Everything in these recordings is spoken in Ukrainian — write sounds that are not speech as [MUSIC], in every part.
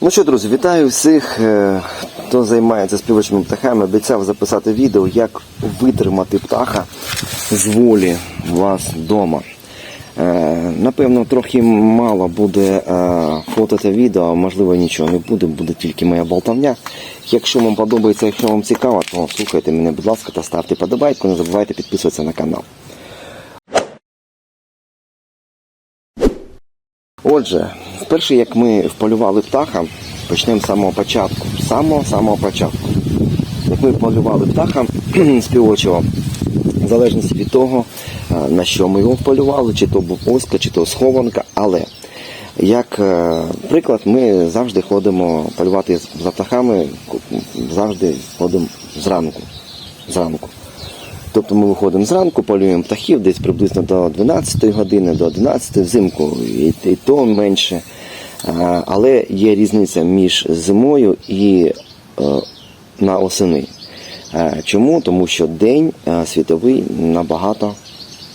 Ну що, друзі, вітаю всіх, е, хто займається співочими птахами. Обіцяв записати відео, як витримати птаха з волі вас вдома. Е, Напевно, трохи мало буде е, фото та відео, можливо, нічого не буде, буде тільки моя болтовня. Якщо вам подобається, якщо вам цікаво, то слухайте мене, будь ласка, та ставте подобайку, не забувайте підписуватися на канал. Отже, вперше, як ми вполювали птаха, почнемо з самого початку. З самого самого початку. Як ми вполювали птаха [CLEARS THROAT] співочого, в залежності від того, е, на що ми його вполювали, чи то був оска, чи то схованка, але як е, приклад, ми завжди ходимо полювати за птахами, завжди ходимо зранку. зранку. Тобто ми виходимо зранку, полюємо птахів десь приблизно до 12 години, до 11 взимку, і, і то менше. А, Але є різниця між зимою і е, на осени. Е, Чому? Тому що день е, світовий набагато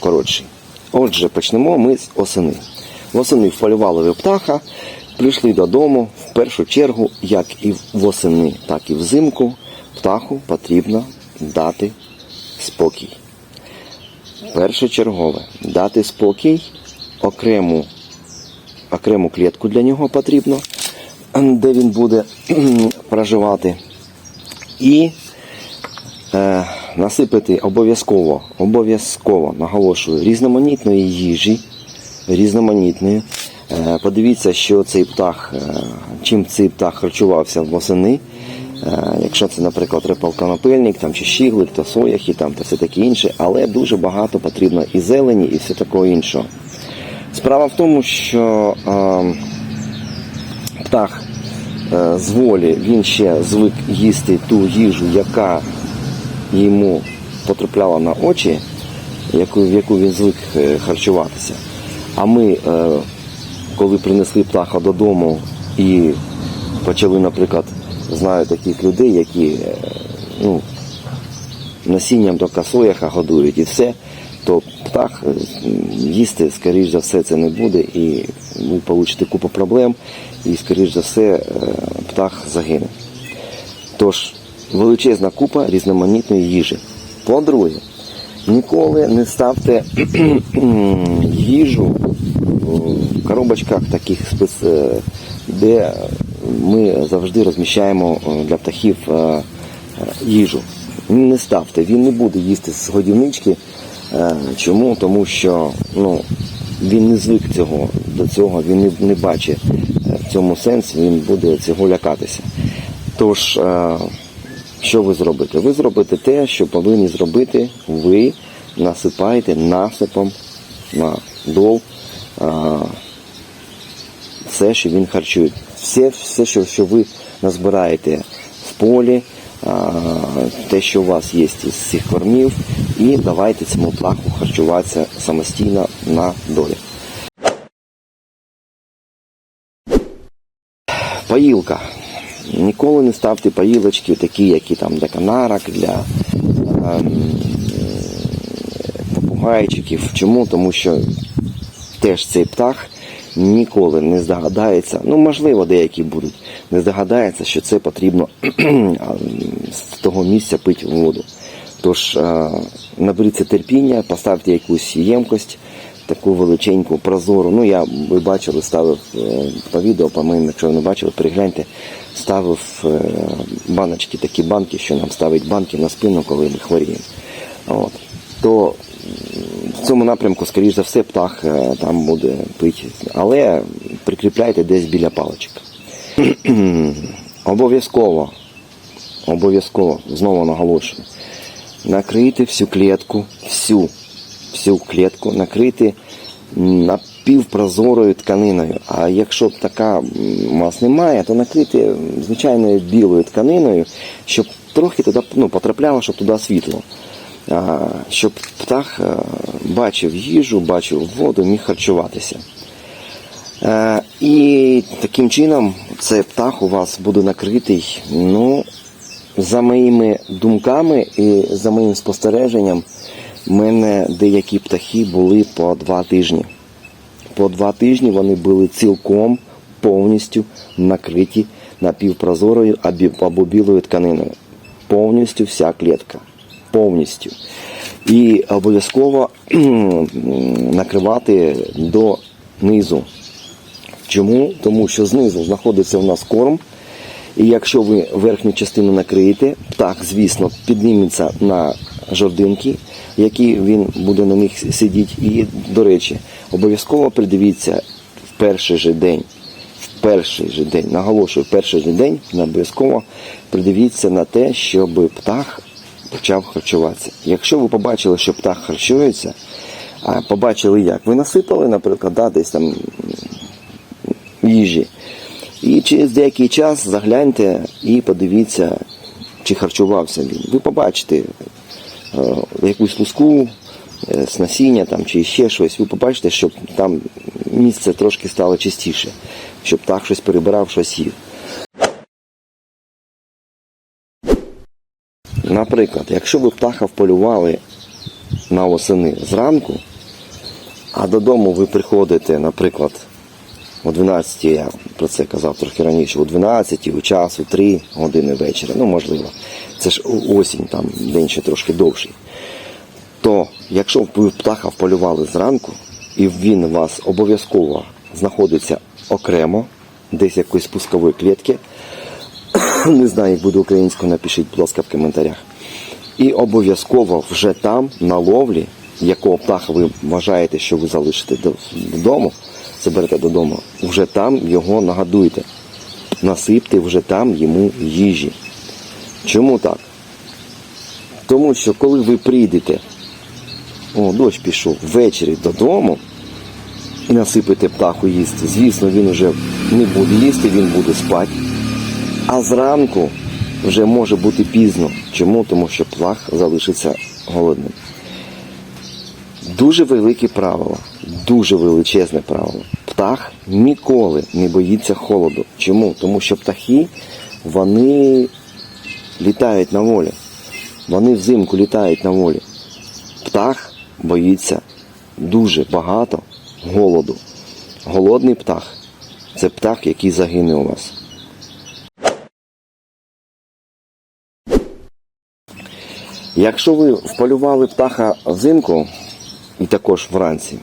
коротший. Отже, почнемо ми з осени. Восени вполювали ви птаха, прийшли додому. В першу чергу, як і восени, так і взимку, птаху потрібно дати спокій. Першочергове дати спокій, окрему, окрему клітку для нього потрібно, де він буде [CLEARS THROAT] проживати. І е, насипати обов'язково, обов'язково, наголошую, різноманітної їжі, різноманітної. Е, подивіться, що цей птах, е, чим цей птах харчувався восени. Е, Якщо це, наприклад, репалконопильник там, чи щіглик, то сояхи там, та все таке інше, але дуже багато потрібно і зелені, і все такого іншого. Справа в тому, що е, птах е, з волі він ще звик їсти ту їжу, яка йому потрапляла на очі, яку, в яку він звик е, харчуватися. А ми, е, коли принесли птаха додому і почали, наприклад, знаю таких людей, які е, ну, насінням до косояха годують і все, то птах е, їсти, скоріш за все, це не буде, і ви получите купу проблем, і, скоріш за все, е, птах загине. Тож, величезна купа різноманітної їжі. По-друге, ніколи не ставте [CLEARS THROAT] їжу в коробочках таких спец, де ми завжди розміщаємо е, для птахів е, е, їжу. Не ставте, він не буде їсти з годівнички. Чому? Тому що ну, він не звик цього, до цього, він не, не бачить в цьому сенс, він буде цього лякатися. Тож, що ви зробите? Ви зробите те, що повинні зробити ви, насипаєте насипом на дол все, що він харчує. Все, все що, що ви назбираєте в полі, те, що у вас є із цих кормів, і давайте цьому птаху харчуватися самостійно на долі. Поїлка. Ніколи не ставте поїлочки, такі, які там для канарок, для ем, попугайчиків. Чому? Тому що теж цей птах ніколи не здогадається, ну можливо, деякі будуть, не здогадається, що це потрібно [CLEARS THROAT] з того місця пити воду. Тож наберіться терпіння, поставте якусь ємкость, таку величеньку, прозору. Ну, я ви бачили, ставив е, по відео, по-моєму, якщо ви не бачили, перегляньте, ставив е, баночки, такі банки, що нам ставить банки на спину, коли ми хворіємо. От. То в цьому напрямку, скоріш за все, птах е, там буде пити. Але прикріпляйте десь біля паличок. [CLEARS THROAT] Обов'язково, обов'язково, знову наголошую, накрити всю клітку, всю, всю клітку, накрити напівпрозорою тканиною. А якщо така м, у вас немає, то накрити звичайною білою тканиною, щоб трохи туди ну, потрапляло, щоб туди світло. Щоб птах е, бачив їжу, бачив воду, міг харчуватися. Е, І таким чином цей птах у вас буде накритий, ну, за моїми думками і за моїм спостереженням, в мене деякі птахи були по два тижні. По два тижні вони були цілком повністю накриті напівпрозорою або білою тканиною. Повністю вся клітка. Повністю. І обов'язково накривати до низу. Чому? Тому що знизу знаходиться у нас корм. І якщо ви верхню частину накриєте, птах, звісно, підніметься на жординки, які він буде на них сидіти. І, до речі, обов'язково придивіться в перший же день. В перший же день, наголошую, перший же день обов'язково придивіться на те, щоб птах почав харчуватися. Якщо ви побачили, що птах харчується, а побачили як? Ви насипали, наприклад, да, десь там їжі. І через деякий час загляньте і подивіться, чи харчувався він. Ви побачите е, якусь луску е, з насіння там, чи ще щось, ви побачите, щоб там місце трошки стало чистіше, щоб так щось перебирав, щось їв. Наприклад, якщо ви птаха вполювали на осени зранку, а додому ви приходите, наприклад, о 12, я про це казав трохи раніше, о 12, у час, у 3 години вечора, ну можливо, це ж осінь, там день ще трошки довший. То якщо ви птаха вполювали зранку, і він у вас обов'язково знаходиться окремо, десь якоїсь спускової клітки, [LAUGHS] не знаю, як буде українською, напишіть, будь ласка, в коментарях. І обов'язково вже там, на ловлі, якого птаха ви вважаєте, що ви залишите додому, заберете додому, вже там його нагадуйте. Насипте вже там йому їжі. Чому так? Тому що коли ви прийдете, о, дощ пішов, ввечері додому і насипете птаху їсти, звісно, він вже не буде їсти, він буде спати. А зранку вже може бути пізно. Чому? Тому що птах залишиться голодним. Дуже велике правило, дуже величезне правило. Птах ніколи не боїться холоду. Чому? Тому що птахи вони літають на волі. Вони взимку літають на волі. Птах боїться дуже багато голоду. Голодний птах це птах, який загине у вас. Якщо ви вполювали птаха взимку і також вранці,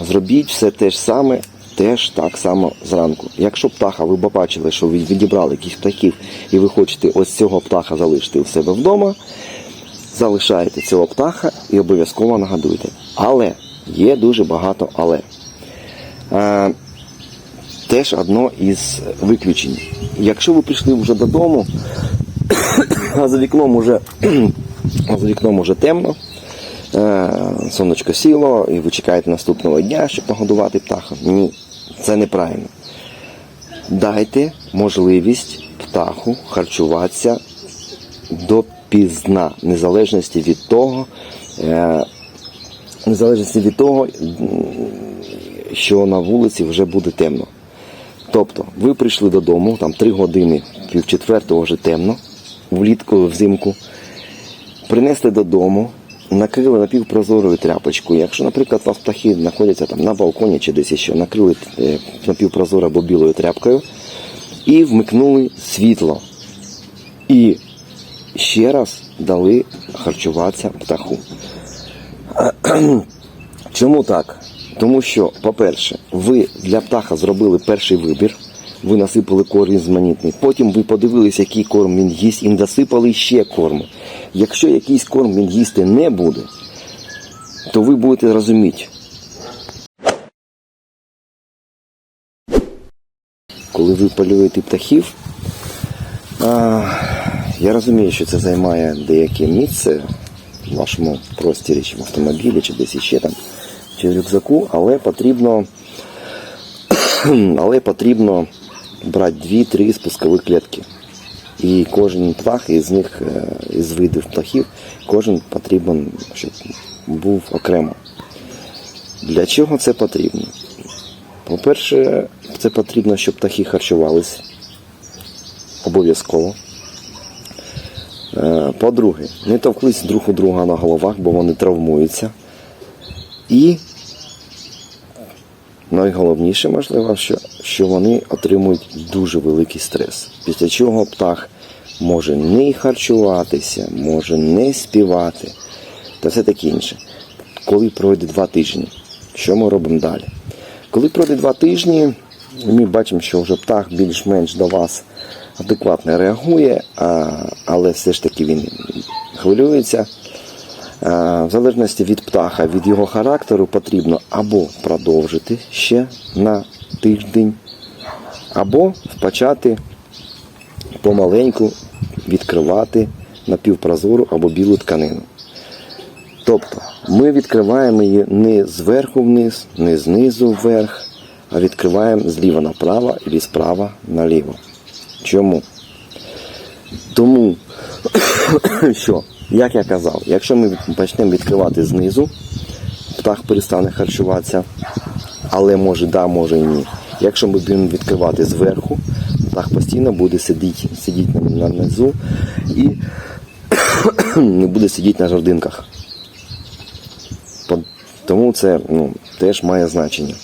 зробіть все те ж саме, теж так само зранку. Якщо птаха ви побачили, що ви відібрали якихось птахів і ви хочете ось цього птаха залишити у себе вдома, залишаєте цього птаха і обов'язково нагадуйте. Але є дуже багато але. Е, теж одно із виключень. Якщо ви прийшли вже додому, а [COUGHS] за вікном уже, а за вікном уже темно, е, сонечко сіло, і ви чекаєте наступного дня, щоб погодувати птаха. Ні, це неправильно. Дайте можливість птаху харчуватися допізна, незалежності від того, е, незалежності від того, що на вулиці вже буде темно. Тобто, ви прийшли додому, там 3 години, пів четвертого вже темно, влітку, взимку, принесли додому, накрили напівпрозорою тряпочкою. Якщо, наприклад, у вас птахи знаходяться там на балконі чи десь ще, накрили е, напівпрозорою або білою тряпкою і вмикнули світло. І ще раз дали харчуватися птаху. Чому так? Тому що, по-перше, ви для птаха зробили перший вибір, ви насипали корм різноманітний. Потім ви подивилися, який корм він їсть, і насипали ще корму. Якщо якийсь корм він їсти не буде, то ви будете розуміти. Коли ви полюєте птахів, а, я розумію, що це займає деяке місце в вашому простірі, чи в автомобілі, чи десь іще там, чи в рюкзаку, але потрібно, [CLEARS THROAT] але потрібно брати дві-три спускові клітки. І кожен птах із них, е, із видів птахів, кожен потрібен, щоб був окремо. Для чого це потрібно? По-перше, це потрібно, щоб птахи харчувались обов'язково. Е, По-друге, не товклись друг у друга на головах, бо вони травмуються. І найголовніше, можливо, що, що вони отримують дуже великий стрес. Після чого птах може не харчуватися, може не співати та все таке інше. Коли пройде два тижні, що ми робимо далі? Коли пройде два тижні, ми бачимо, що вже птах більш-менш до вас адекватно реагує, але все ж таки він хвилюється. А, В залежності від птаха, від його характеру, потрібно або продовжити ще на тиждень, або почати помаленьку відкривати напівпрозору або білу тканину. Тобто ми відкриваємо її не зверху вниз, не знизу вверх, а відкриваємо зліва направо і справа наліво. Чому? Тому [COUGHS] що, як я казав, якщо ми почнемо відкривати знизу, птах перестане харчуватися, але може да, може і ні. Якщо ми будемо відкривати зверху, птах постійно буде сидіти, сидіти на низу і [COUGHS] не буде сидіти на жердинках. Тому це ну, теж має значення.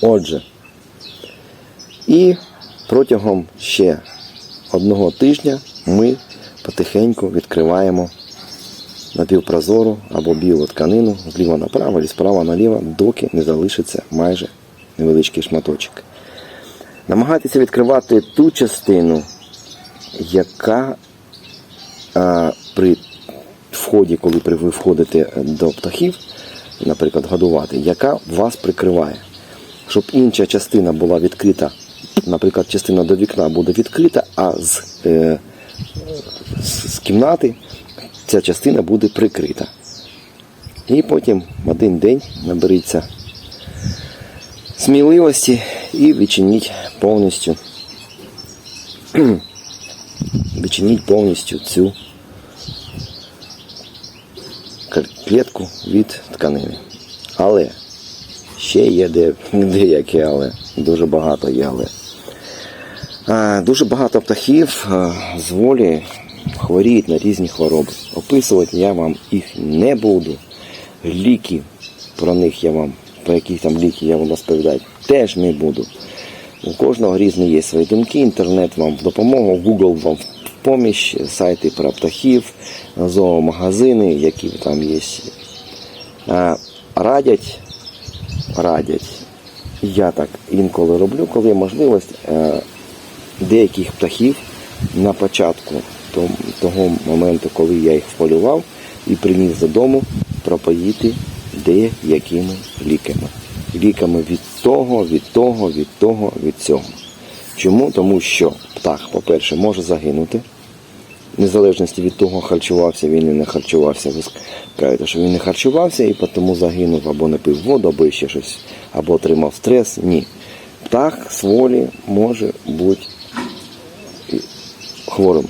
Отже, і протягом ще одного тижня ми потихеньку відкриваємо напівпрозору або білу тканину зліва направо і справа наліво, доки не залишиться майже невеличкий шматочок. Намагайтеся відкривати ту частину, яка а, при вході, коли ви входите до птахів, наприклад, годувати, яка вас прикриває. Щоб інша частина була відкрита, наприклад, частина до вікна буде відкрита, а з, е, з, кімнати ця частина буде прикрита. І потім в один день наберіться сміливості і відчиніть повністю [CLEARS THROAT] відчиніть повністю цю кл- клітку від тканини. Але ще є де, деякі, але дуже багато є але. А, Дуже багато птахів з волі хворіють на різні хвороби. Описувати я вам їх не буду. Ліки про них я вам, про які там ліки я вам розповідати, теж не буду. У кожного різні є свої думки, інтернет вам в допомогу, Google вам в поміч, сайти про птахів, зоомагазини, які там є. Радять, радять. Я так інколи роблю, коли є можливість е, деяких птахів на початку того моменту, коли я їх вполював і приніс додому, пропоїти деякими ліками. Ліками від того, від того, від того, від цього. Чому? Тому що птах, по-перше, може загинути. Незалежності від того, харчувався він і не харчувався. Ви кажете, що він не харчувався і тому загинув або не пив воду, або ще щось, або отримав стрес. Ні. Птах з волі може бути хворим.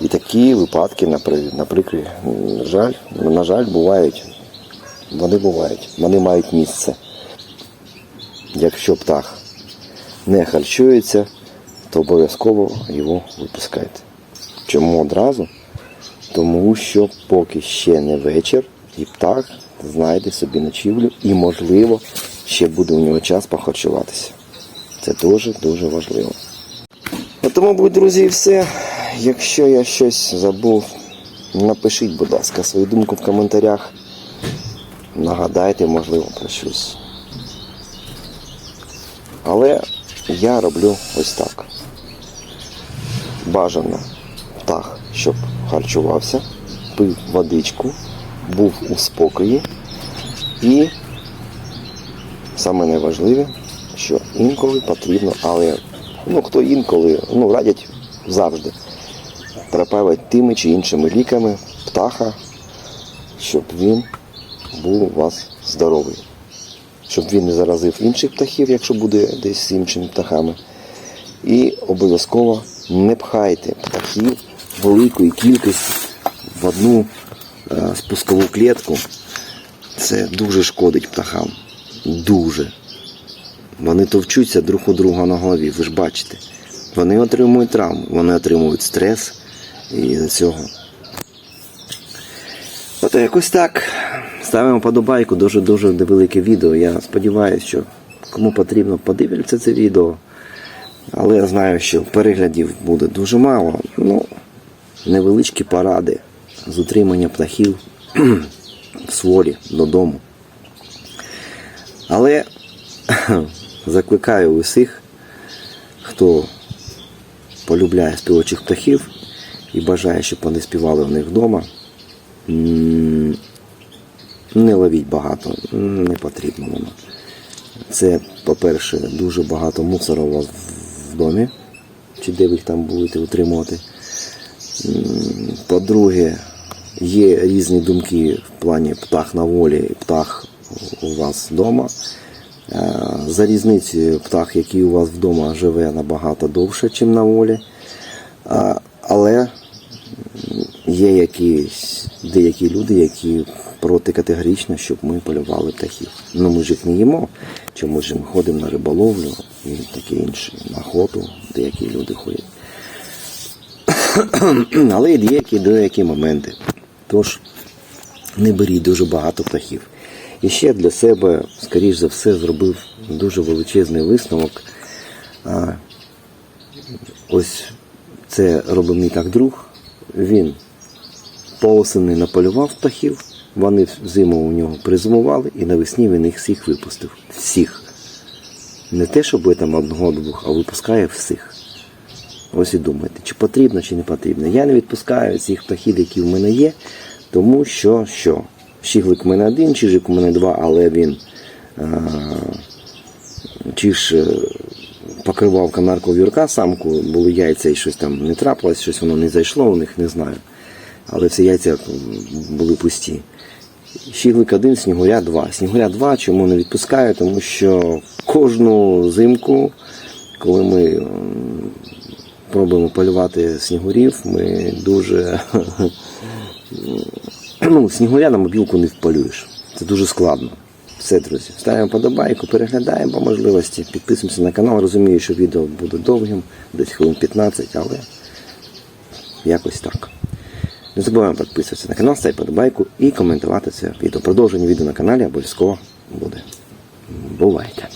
І такі випадки, на жаль, на жаль, бувають. Вони бувають, вони мають місце. Якщо птах не харчується, то обов'язково його випускайте. Чому одразу? Тому що поки ще не вечір, і птах знайде собі ночівлю і, можливо, ще буде у нього час похарчуватися. Це дуже-дуже важливо. Ну, тому, будь друзі, все. Якщо я щось забув, напишіть, будь ласка, свою думку в коментарях. Нагадайте, можливо, про щось. Але я роблю ось так. Бажано птах, щоб харчувався, пив водичку, був у спокої і саме найважливе, що інколи потрібно, але ну хто інколи, ну радять завжди пропавити тими чи іншими ліками птаха, щоб він був у вас здоровий. Щоб він не заразив інших птахів, якщо буде десь з іншими птахами. І обов'язково не пхайте птахів великої кількості в одну е, спускову клітку. Це дуже шкодить птахам. Дуже. Вони товчуться друг у друга на голові, ви ж бачите. Вони отримують травму, вони отримують стрес і з цього. От якось так. Ставимо подобайку, дуже-дуже невелике відео. Я сподіваюся, що кому потрібно подивляться це відео. Але я знаю, що переглядів буде дуже мало. Ну, невеличкі поради з утримання птахів [CLEARS THROAT] в сворі додому. Але [CLEARS THROAT] закликаю усіх, хто полюбляє співочих птахів і бажає, щоб вони співали в них вдома. Не ловіть багато, не потрібно воно. Це, по-перше, дуже багато мусора у вас в домі, чи де ви їх там будете утримувати. По-друге, є різні думки в плані птах на волі і птах у вас вдома. Е, За різницею птах, який у вас вдома живе набагато довше, ніж на волі. Але є якісь деякі люди, які проти категорично, щоб ми полювали птахів. Ну ми ж їх не їмо, чому ж ми ходимо на риболовлю і таке інше, на охоту, деякі люди ходять. Але є деякі деякі моменти. Тож не беріть дуже багато птахів. І ще для себе, скоріш за все, зробив дуже величезний висновок. Ось це робив мій так друг. Він по осені наполював птахів, вони зиму у нього призимували і навесні він їх всіх випустив. Всіх. Не те, щоб там одного-двох, а випускає всіх. Ось і думайте, чи потрібно, чи не потрібно. Я не відпускаю цих птахів, які в мене є, тому що що? Щіглик у мене один, чижик у мене два, але він а, чи ж е, покривав канарку вірка самку, були яйця і щось там не трапилось, щось воно не зайшло у них, не знаю. Але всі яйця були пусті. Щіглик один, снігуря два. Снігуря два, чому не відпускаю? Тому що кожну зимку, коли ми пробуємо полювати снігурів, ми дуже. [LAUGHS] Ну, снігуря на мобілку не вполюєш. Це дуже складно. Все, друзі. Ставимо подобайку, переглядаємо по можливості, підписуємося на канал. Розумію, що відео буде довгим, десь хвилин 15, але якось так. Не забуваємо підписуватися на канал, ставити подобайку і коментувати це відео. Продовження відео на каналі обов'язково буде. Бувайте!